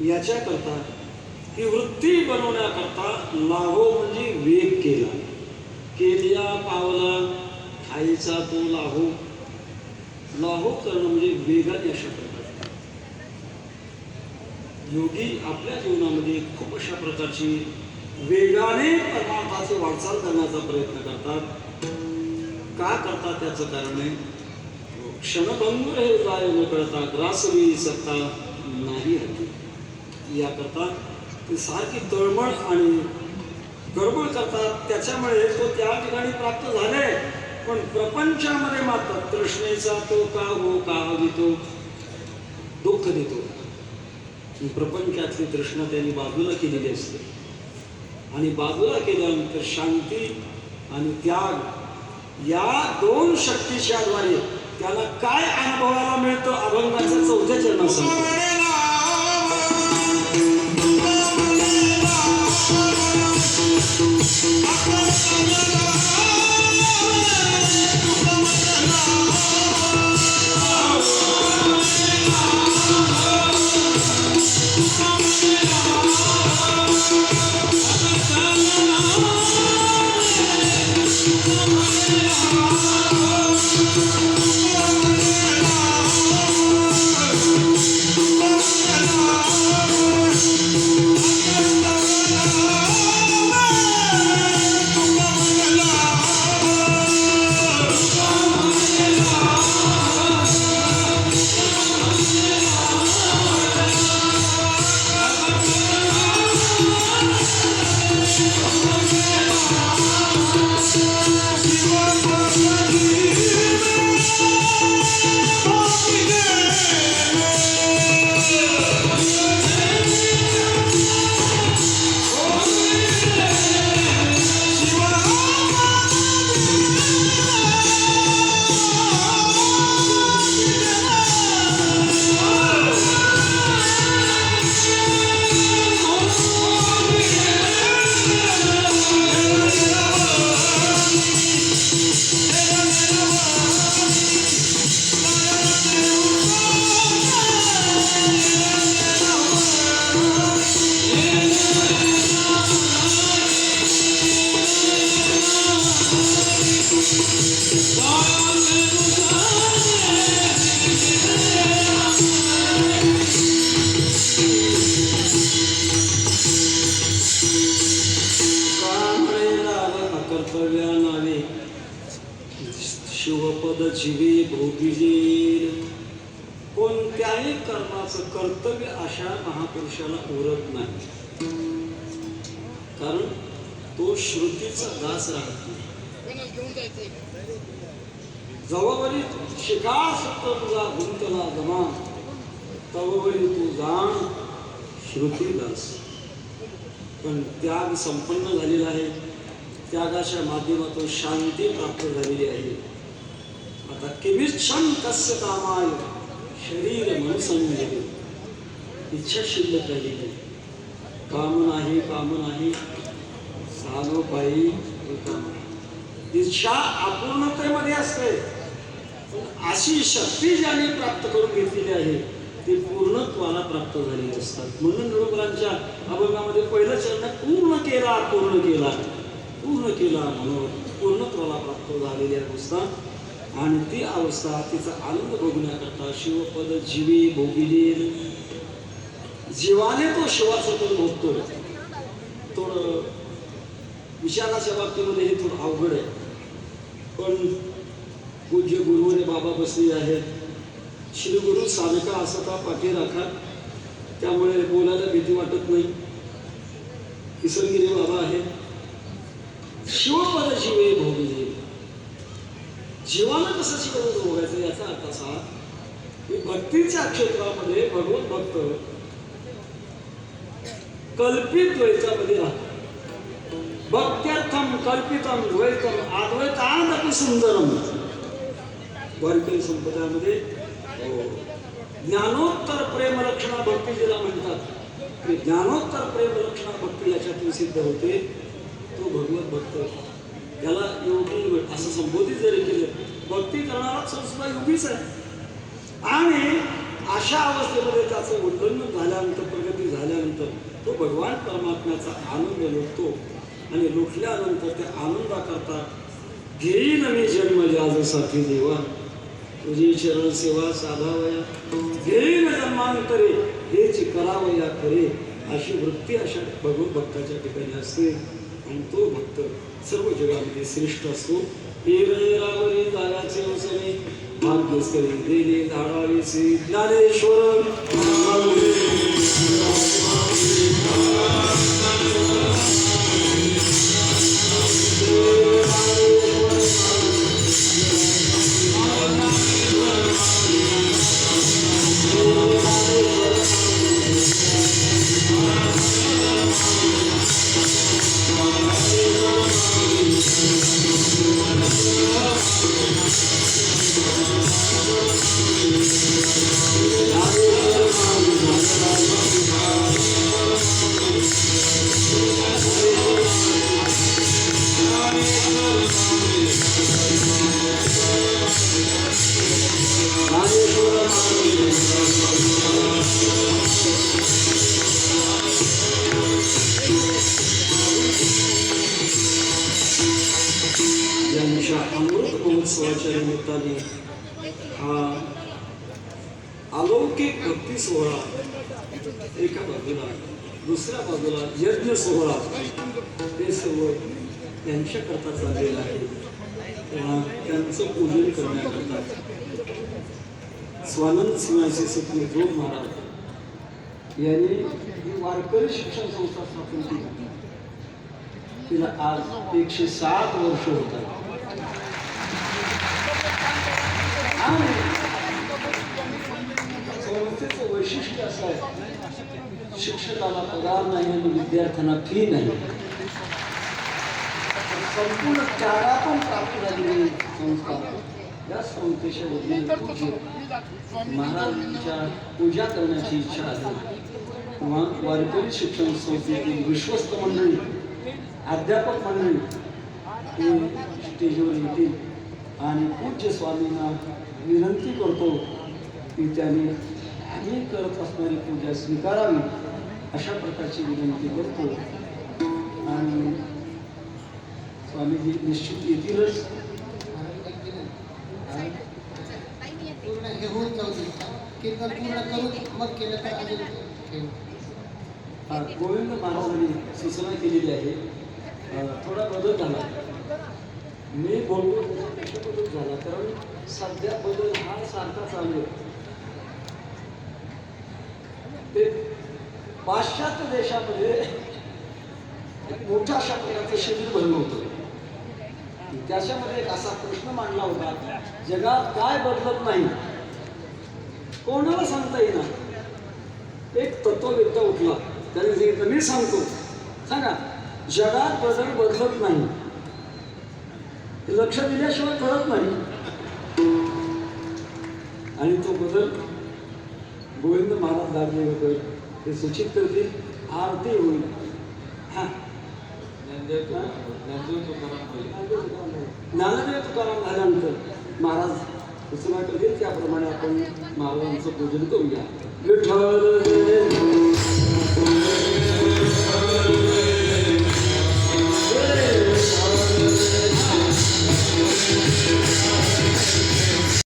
याच्याकरता ही वृत्ती बनवण्याकरता लाहो म्हणजे वेग केला. केलिया पावला खायचा तो लाहो. लाहो करणं म्हणजे वेगाने अशा प्रकारे योगी आपल्या जीवनामध्ये खूप अशा प्रकारची वेगाने परमार्थाची वाटचाल करण्याचा प्रयत्न करतात. का करतात त्याचं कारण आहे? क्षणभंग हे जाय न कळता ग्रासवी सत्ता नाही होती याकरता ते सारखी तळमळ आणि गडबड करतात. त्याच्यामुळे तो त्या ठिकाणी प्राप्त झाले पण प्रपंचामध्ये मात्र तृष्णेचा तो का हो का हो देतो? दुःख देतो. प्रपंचातली तृष्णा त्यांनी बाजूला केलेली असते. आणि बाजूला केल्यानंतर शांती आणि त्याग या दोन शक्तीच्या द्वारे त्याला काय अनुभवायला मिळतं? अभंगाचं चौथ्या चरणात लाल नावे शिवपद जीवे कोणत्याही कर्माचं कर्तव्य अशा महापुरुषाला उरत नाही. कारण तो श्रुतीचा दास राहत नाही. जवळवरी शिकार सत्य तुझा गुंतला जमा. तववरी तू जाण श्रुती दास. पण त्याग संपन्न झालेला आहे. त्यागाच्या माध्यमातून शांती प्राप्त झालेली आहे. आता किमिच्छम कस्य कामाय शरीर मनसंजय इच्छा शिल्लक राहिली आहे काम नाही काम नाही. सानो पायी रिकाम. इच्छा अपूर्णतेमध्ये असते. पण अशी शक्ती ज्याने प्राप्त करून घेतलेली आहे ती पूर्णत्वाला प्राप्त झालेली असतात. म्हणून निरोगरांच्या अभंगामध्ये पहिलं चरण पूर्ण केला पूर्ण केला. पूर्ण केला म्हणून पूर्णत्वाला प्राप्त झालेली अवस्था. आणि ती अवस्था तिचा आनंद बघण्याकरता शिवपद जीवी भोगिले जीवाने तो शिवाचं पद भोगतो थोडं विचाराच्या बाबतीमध्ये हे थोडं अवघड आहे. पण पूज्य गुरुवरे बाबा बसले आहेत. श्री गुरु साधका असता पाठी राखा. त्यामुळे बोलायला भीती वाटत नाही. किसनगिरी बाबा आहेत. शिवपद शिवे भोगले जीवाला कसं शिकवून भोगायचं याचा अर्थ असा की भक्तीच्या क्षेत्रामध्ये भगवत भक्त कल्पित द्वैतामध्ये राहतो भक्त्यर्थम कल्पितम द्वैतम अद्वैतानपि सुंदरम वारकरी संपदामध्ये हो. ज्ञानोत्तर प्रेम रक्षणा भक्ती जिला म्हणतात. ते ज्ञानोत्तर प्रेम रक्षणा भक्ती याच्यातून सिद्ध होते. तो भगवत भक्त. त्याला योगी असं संबोधित जरी केलं भक्ती करणारा सुद्धा योगीच आहे. आणि अशा अवस्थेमध्ये त्याचं उल्लंघन झाल्यानंतर प्रगती झाल्यानंतर तो भगवान परमात्म्याचा आनंद लुटतो. आणि लुटल्यानंतर त्या आनंदाकरता घेईन मी जन्म याजसाठी देवा. तुझी चरण सेवा साधावया. घेईन जन्मांतरे हेच करावया करे अशी वृत्ती अशा भगवत भक्ताच्या ठिकाणी असते. आणि तो भक्त सर्व जगामध्ये श्रेष्ठ असतो पेररावरी जागाचे अवसरे भाग्यस्करी दिले धाडावे श्री ज्ञानेश्वर अलौकिक भक्ती सोहळा. एका बाजूला दुसऱ्या बाजूला यज्ञ सोहळा. हे सर्व त्यांच्याकरता चाललेलं आहे. त्यांचं पूजन करण्याकरता. स्वानंद सिंहाचे सुखी जोग महाराज यांनी ही वारकरी शिक्षण संस्था स्थापन केली. तिला आज एकशे सात वर्ष होतात आहेत आणि संस्थेचं वैशिष्ट्य असं आहे शिक्षकाला पगार नाही आणि विद्यार्थ्यांना फी नाही. संपूर्ण चारातून प्राप्त झालेली संस्था या संस्थेच्या वतीने महाराजांच्या पूजा करण्याची इच्छा आहे. किंवा वारकरी शिक्षण संस्थेतील विश्वस्त मंडळी अध्यापक मंडळी हे स्टेजवर येतील. आणि पूज्य स्वामींना विनंती करतो की त्यांनी आम्ही करत असणारी पूजा स्वीकारावी अशा प्रकारची विनंती करतो. आणि स्वामीजी निश्चित येतीलच. पूर्ण हे होऊन जाऊ दे. कीर्तन पूर्ण करून मग केलं तर अजून ठेवू. गोविंद महाराजांनी सूचना केलेली आहे. थोडा बदल झाला. मी बोलतो त्याच्यापेक्षा बदल झाला कारण सध्या बदल हा सारखा चालू आहे. ते पाश्चात्य देशामध्ये एक मोठ्या अशा शिबिर भरलं होतं. त्याच्यामध्ये एक असा प्रश्न मांडला होता जगात काय बदलत नाही? कोणाला सांगता येईना? एक तत्ववेत्ता उठला. त्याने सांगितलं मी सांगतो. सांगा जगात बदल बदलत नाही. लक्ष दिल्याशिवाय कळत नाही. आणि तो बदल गोविंद महाराज दाखले होते ते सूचित करतील आरती होईल. हा. ज्ञानदेव तुकाराम झाल्यानंतर महाराज सूचना करतील त्याप्रमाणे आपण महाराजांचं पूजन करूया. विठ्ठल